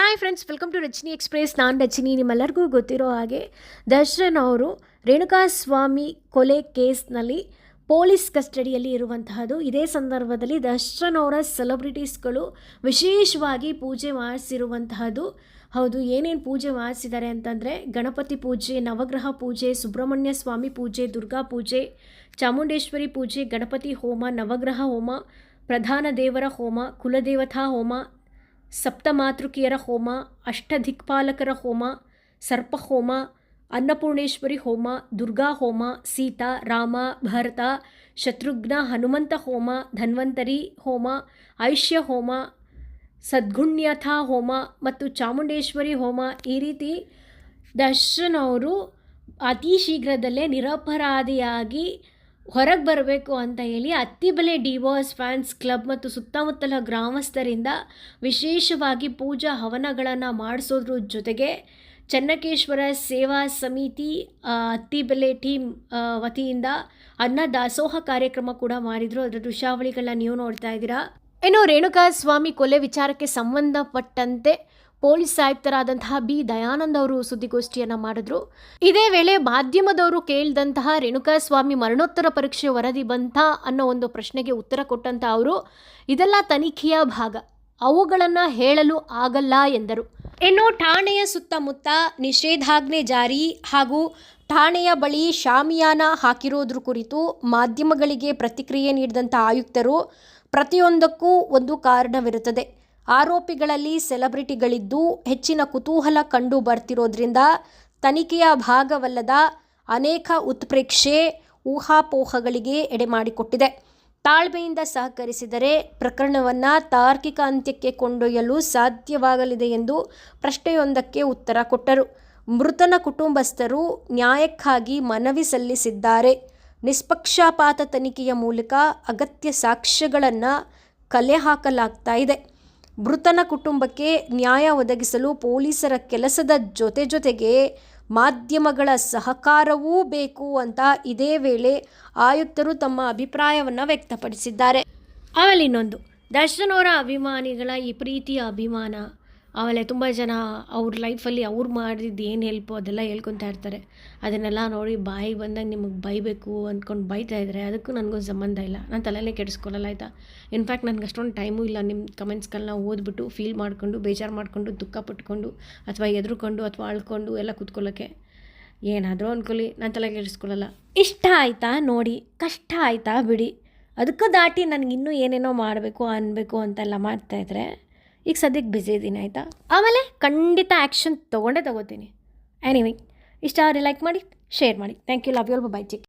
Hi friends welcome to Rachini express ನಾನು ರಚಿನಿ ನಿಮ್ಮೆಲ್ಲರಿಗೂ ಗೊತ್ತಿರೋ ಹಾಗೆ ದರ್ಶನ್ ಅವರು ರೇಣುಕಾಸ್ವಾಮಿ ಕೊಲೆ ಕೇಸ್ನಲ್ಲಿ ಪೊಲೀಸ್ ಕಸ್ಟಡಿಯಲ್ಲಿ ಇರುವಂತಹದ್ದು. ಇದೇ ಸಂದರ್ಭದಲ್ಲಿ ದರ್ಶನ್ ಅವರ ಸೆಲೆಬ್ರಿಟೀಸ್ಗಳು ವಿಶೇಷವಾಗಿ ಪೂಜೆ ಮಾಡಿಸಿರುವಂತಹದ್ದು. ಹೌದು, ಏನೇನು ಪೂಜೆ ಮಾಡಿಸಿದ್ದಾರೆ ಅಂತಂದರೆ ಗಣಪತಿ ಪೂಜೆ, ನವಗ್ರಹ ಪೂಜೆ, ಸುಬ್ರಹ್ಮಣ್ಯ ಸ್ವಾಮಿ ಪೂಜೆ, ದುರ್ಗಾ ಪೂಜೆ, ಚಾಮುಂಡೇಶ್ವರಿ ಪೂಜೆ, ಗಣಪತಿ ಹೋಮ, ನವಗ್ರಹ ಹೋಮ, ಪ್ರಧಾನ ದೇವರ ಹೋಮ, ಕುಲದೇವತಾ ಹೋಮ ಸಪ್ತಮಾತೃಕಿಯರ ಹೋಮ, ಅಷ್ಟಧಿಕ್ಪಾಲಕರ ಹೋಮ, ಸರ್ಪಹೋಮ, ಅನ್ನಪೂರ್ಣೇಶ್ವರಿ ಹೋಮ, ದುರ್ಗಾ ಹೋಮ, ಸೀತಾ, ರಾಮ, ಭರತ, ಶತ್ರುಘ್ನ ಹನುಮಂತ ಹೋಮ, ಧನ್ವಂತರಿ ಹೋಮ ಐಷ್ಯ ಹೋಮ, ಸದ್ಗುಣ್ಯಥಾ ಹೋಮ ಮತ್ತು ಚಾಮುಂಡೇಶ್ವರಿ ಹೋಮ ಈ ರೀತಿ ದರ್ಶನ್ ಅವರು ಅತಿ ಶೀಘ್ರದಲ್ಲೇ ನಿರಪರಾಧಿಯಾಗಿ ಹೊರಗೆ ಬರಬೇಕು ಅಂತ ಹೇಳಿ ಅತ್ತಿಬಲೆ ಡಿವೋರ್ಸ್ ಫ್ಯಾನ್ಸ್ ಕ್ಲಬ್ ಮತ್ತು ಸುತ್ತಮುತ್ತಲ ಗ್ರಾಮಸ್ಥರಿಂದ ವಿಶೇಷವಾಗಿ ಪೂಜಾ ಹವನಗಳನ್ನು ಮಾಡಿಸೋದ್ರ ಜೊತೆಗೆ ಚನ್ನಕೇಶ್ವರ ಸೇವಾ ಸಮಿತಿ ಅತ್ತಿಬಲೆ ಟೀಮ್ ವತಿಯಿಂದ ಅನ್ನ ದಾಸೋಹ ಕಾರ್ಯಕ್ರಮ ಕೂಡ ಮಾಡಿದರು. ಅದರ ದೃಶ್ಯಾವಳಿಗಳನ್ನ ನೀವು ನೋಡ್ತಾ ಇದ್ದೀರಾ. ಇನ್ನು ರೇಣುಕಾ ಸ್ವಾಮಿ ಕೊಲೆ ವಿಚಾರಕ್ಕೆ ಸಂಬಂಧಪಟ್ಟಂತೆ ಪೊಲೀಸ್ ಆಯುಕ್ತರಾದಂತಹ ಬಿ. ದಯಾನಂದ್ ಅವರು ಸುದ್ದಿಗೋಷ್ಠಿಯನ್ನ ಮಾಡಿದ್ರು. ಇದೇ ವೇಳೆ ಮಾಧ್ಯಮದವರು ಕೇಳಿದಂತಹ ರೇಣುಕಾಸ್ವಾಮಿ ಮರಣೋತ್ತರ ಪರೀಕ್ಷೆ ವರದಿ ಬಂತ ಅನ್ನೋ ಒಂದು ಪ್ರಶ್ನೆಗೆ ಉತ್ತರ ಕೊಟ್ಟಂತ ಅವರು, ಇದೆಲ್ಲ ತನಿಖೆಯ ಭಾಗ. ಅವುಗಳನ್ನು ಹೇಳಲು ಆಗಲ್ಲ ಎಂದರು. ಇನ್ನು ಠಾಣೆಯ ಸುತ್ತಮುತ್ತ ನಿಷೇಧಾಜ್ಞೆ ಜಾರಿ ಹಾಗೂ ಠಾಣೆಯ ಬಳಿ ಶಾಮಿಯಾನ ಹಾಕಿರೋದ್ರ ಕುರಿತು ಮಾಧ್ಯಮಗಳಿಗೆ ಪ್ರತಿಕ್ರಿಯೆ ನೀಡಿದಂಥ ಆಯುಕ್ತರು, ಪ್ರತಿಯೊಂದಕ್ಕೂ ಒಂದು ಕಾರಣವಿರುತ್ತದೆ. ಆರೋಪಿಗಳಲ್ಲಿ ಸೆಲೆಬ್ರಿಟಿಗಳಿದ್ದು ಹೆಚ್ಚಿನ ಕುತೂಹಲ ಕಂಡು ಬರ್ತಿರೋದ್ರಿಂದ ತನಿಖೆಯ ಭಾಗವಲ್ಲದ ಅನೇಕ ಉತ್ಪ್ರೇಕ್ಷೆ, ಊಹಾಪೋಹಗಳಿಗೆ ಎಡೆಮಾಡಿಕೊಟ್ಟಿದೆ ತಾಳ್ಮೆಯಿಂದ ಸಹಕರಿಸಿದರೆ ಪ್ರಕರಣವನ್ನು ತಾರ್ಕಿಕ ಅಂತ್ಯಕ್ಕೆ ಕೊಂಡೊಯ್ಯಲು ಸಾಧ್ಯವಾಗಲಿದೆ ಎಂದು ಪ್ರಶ್ನೆಯೊಂದಕ್ಕೆ ಉತ್ತರ ಕೊಟ್ಟರು. ಮೃತನ ಕುಟುಂಬಸ್ಥರು ನ್ಯಾಯಕ್ಕಾಗಿ ಮನವಿ ಸಲ್ಲಿಸಿದ್ದಾರೆ. ನಿಷ್ಪಕ್ಷಪಾತ ತನಿಖೆಯ ಮೂಲಕ ಅಗತ್ಯ ಸಾಕ್ಷ್ಯಗಳನ್ನು ಕಲೆ ಹಾಕಲಾಗ್ತಾ ಇದೆ. ಮೃತನ ಕುಟುಂಬಕ್ಕೆ ನ್ಯಾಯ ಒದಗಿಸಲು ಪೊಲೀಸರ ಕೆಲಸದ ಜೊತೆ ಜೊತೆಗೆ ಮಾಧ್ಯಮಗಳ ಸಹಕಾರವೂ ಬೇಕು ಅಂತ ಇದೇ ವೇಳೆ ಆಯುಕ್ತರು ತಮ್ಮ ಅಭಿಪ್ರಾಯವನ್ನು ವ್ಯಕ್ತಪಡಿಸಿದ್ದಾರೆ. ಆಮೇಲೆ ಇನ್ನೊಂದು ದರ್ಶನ್ ಅಭಿಮಾನಿಗಳ ಈ ಪ್ರೀತಿಯ ಅಭಿಮಾನ. ಆಮೇಲೆ ತುಂಬ ಜನ ಅವ್ರ ಲೈಫಲ್ಲಿ ಅವ್ರು ಮಾಡಿದ್ದು ಏನು ಹೆಲ್ಪು ಅದೆಲ್ಲ ಹೇಳ್ಕೊತಾ ಇರ್ತಾರೆ. ಅದನ್ನೆಲ್ಲ ನೋಡಿ ಬಾಯಿ ಬಂದಾಗ ನಿಮಗೆ ಬೈಬೇಕು ಅಂದ್ಕೊಂಡು ಬೈತಾ ಇದ್ದಾರೆ ಅದಕ್ಕೂ ನನಗೂ ಸಂಬಂಧ ಇಲ್ಲ. ನಾನು ತಲೆನೇ ಕೆಡಿಸ್ಕೊಳ್ಳಲ್ಲ, ಆಯಿತಾ? ಇನ್ಫ್ಯಾಕ್ಟ್ ನನಗೆ ಅಷ್ಟೊಂದು ಟೈಮೂ ಇಲ್ಲ. ನಿಮ್ಮ ಕಮೆಂಟ್ಸ್ಗಳನ್ನ ಓದ್ಬಿಟ್ಟು ಫೀಲ್ ಮಾಡಿಕೊಂಡು, ಬೇಜಾರು ಮಾಡಿಕೊಂಡು, ದುಃಖ ಪಟ್ಕೊಂಡು, ಅಥವಾ ಎದುರುಕೊಂಡು, ಅಥವಾ ಅಳ್ಕೊಂಡು ಎಲ್ಲ ಕೂತ್ಕೊಳ್ಳೋಕ್ಕೆ ಏನಾದರೂ ಅಂದ್ಕೊಳ್ಳಿ ನಾನು ತಲೆ ಕೆಡಿಸ್ಕೊಳ್ಳಲ್ಲ. ಇಷ್ಟ ಆಯಿತಾ ನೋಡಿ? ಕಷ್ಟ ಆಯಿತಾ ಬಿಡಿ. ಅದಕ್ಕೂ ದಾಟಿ ನನಗಿನ್ನೂ ಏನೇನೋ ಮಾಡಬೇಕು ಅನ್ನಬೇಕು ಅಂತೆಲ್ಲ ಮಾಡ್ತಾಯಿದ್ರೆ ಈಗ ಸದ್ಯಕ್ಕೆ ಬ್ಯುಸಿ ಇದ್ದೀನಿ ಆಯಿತಾ? ಆಮೇಲೆ ಖಂಡಿತ ಆ್ಯಕ್ಷನ್ ತೊಗೊಂಡೇ ತೊಗೋತೀನಿ. ಎನಿವೆ ಇಷ್ಟ ಆದರೆ ಲೈಕ್ ಮಾಡಿ ಶೇರ್ ಮಾಡಿ. Thank you love you bye check